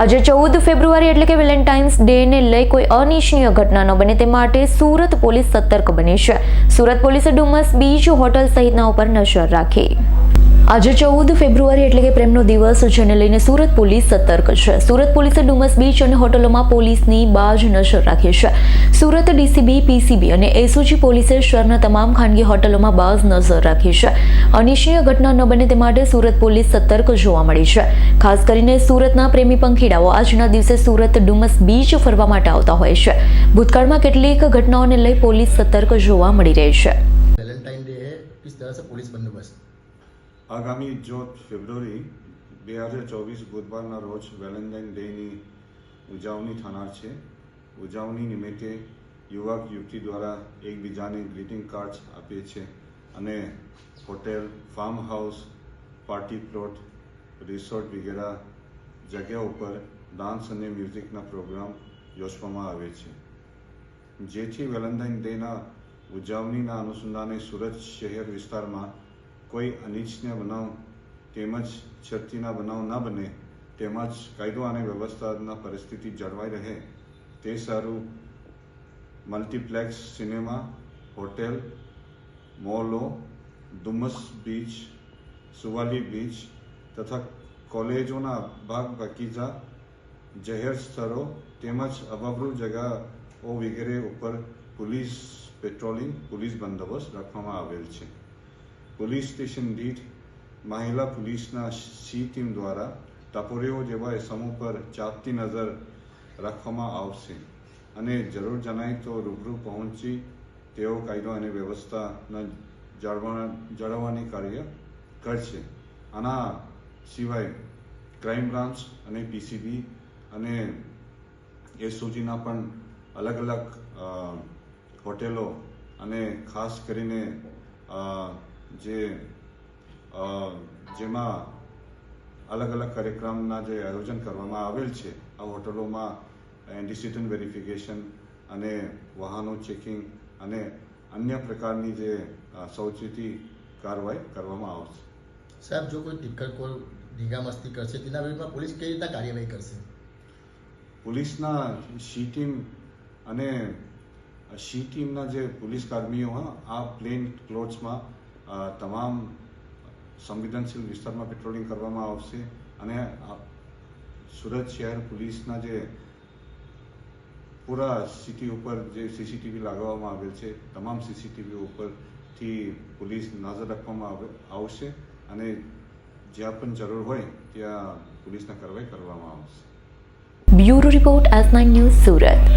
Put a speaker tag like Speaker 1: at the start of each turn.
Speaker 1: આજે ચૌદ ફેબ્રુઆરી એટલે કે વેલેન્ટાઇન્સ ડેને લઈ કોઈ અનિચ્છનીય ઘટના ન બને તે માટે સુરત પોલીસ સતર્ક બની છે. સુરત પોલીસે ડુમસ બીચ હોટલ સહિતના ઉપર નજર રાખી. આજે ચૌદ ફેબ્રુઆરી એટલે કે પ્રેમનો દિવસ જેને લઈને સુરત પોલીસ સતર્ક છે. સુરત પોલીસે ડુમસ બીચ અને હોટલોમાં પોલીસની બાજ નજર રાખી છે. સુરત ડીસીબી, પીસીબી અને એસઓજી પોલીસે શહેરના તમામ ખાનગી હોટલોમાં બાજ નજર રાખી છે. અનિશ્ચિય ઘટના ન બને તે માટે સુરત પોલીસ સતર્ક જોવા મળી છે. ખાસ કરીને સુરતના પ્રેમી પંખીડાઓ આજના દિવસે સુરત ડુમસ બીચ ફરવા માટે આવતા હોય છે. ભૂતકાળમાં કેટલીક ઘટનાઓને લઈ પોલીસ સતર્ક જોવા મળી રહી છે.
Speaker 2: આગામી ચોથ ફેબ્રુઆરી બે હજાર ચોવીસ બુધવારના રોજ વેલેન્ટાઇન ડેની ઉજવણી થનાર છે. ઉજવણી નિમિત્તે યુવક યુવતી દ્વારા એકબીજાને ગ્રીટિંગ કાર્ડ્સ આપે છે અને hotel, farm house, party plot, resort વગેરે જગ્યા ઉપર ડાન્સ અને મ્યુઝિકના પ્રોગ્રામ યોજવામાં આવે છે. જેથી વેલેન્ટાઇન ડેના ઉજવણીના અનુસંધાને સુરત શહેર વિસ્તારમાં કોઈ અનિચ્છનીય બનાવ તેમજ છતીના બનાવ ન બને, તેમજ કાયદો અને વ્યવસ્થાના પરિસ્થિતિ જળવાઈ રહે, તે સારું મલ્ટીપ્લેક્સ સિનેમા, હોટેલ, મોલો ડુમસ બીચ, સુવાલી બીચ તથા કોલેજોના ભાગ બગીચા જાહેર સ્થળો તેમજ અભાવરૂ જગાઓ વગેરે ઉપર પોલીસ પેટ્રોલિંગ, પોલીસ બંદોબસ્ત રાખવામાં આવેલ છે. પોલીસ સ્ટેશન દીઠ મહિલા પોલીસના સી ટીમ દ્વારા ટપોરીઓ જેવા સમૂહ પર ચાપતી નજર રાખવામાં આવશે અને જરૂર જણાય તો રૂબરૂ પહોંચી તેઓ કાયદો અને વ્યવસ્થાના જાળવવા જાળવવાની કાર્ય કરશે. આના સિવાય ક્રાઇમ બ્રાન્ચ અને પીસીબી અને એસઓજીના પણ અલગ અલગ હોટેલો અને ખાસ કરીને જે જેમાં અલગ અલગ કાર્યક્રમના જે આયોજન કરવામાં આવેલ છે આ હોટલોમાં એન્ટિસિડન્ટ વેરિફિકેશન અને વાહનો ચેકિંગ અને અન્ય પ્રકારની જે સૌચેતી કાર્યવાહી કરવામાં આવશે.
Speaker 3: સાહેબ જો કોઈ ધીગા મસ્તી કરશે તેના વિરુદ્ધમાં પોલીસ કઈ રીતના કાર્યવાહી કરશે?
Speaker 2: પોલીસના સી ટીમ અને સી ટીમના જે પોલીસ કર્મીઓ આ પ્લેન ક્લોથ્સમાં તમામ સંવેદનશીલ વિસ્તારમાં પેટ્રોલિંગ કરવામાં આવશે અને સુરત શહેર પોલીસના જે પૂરા સિટી ઉપર જે સીસીટીવી લગાવવામાં આવેલ છે, તમામ સીસીટીવી ઉપરથી પોલીસ નજર રાખવામાં આવે, આવશે અને જ્યાં પણ જરૂર હોય ત્યાં પોલીસના કાર્યવાહી કરવામાં આવશે.
Speaker 1: Bureau report S nine news Surat.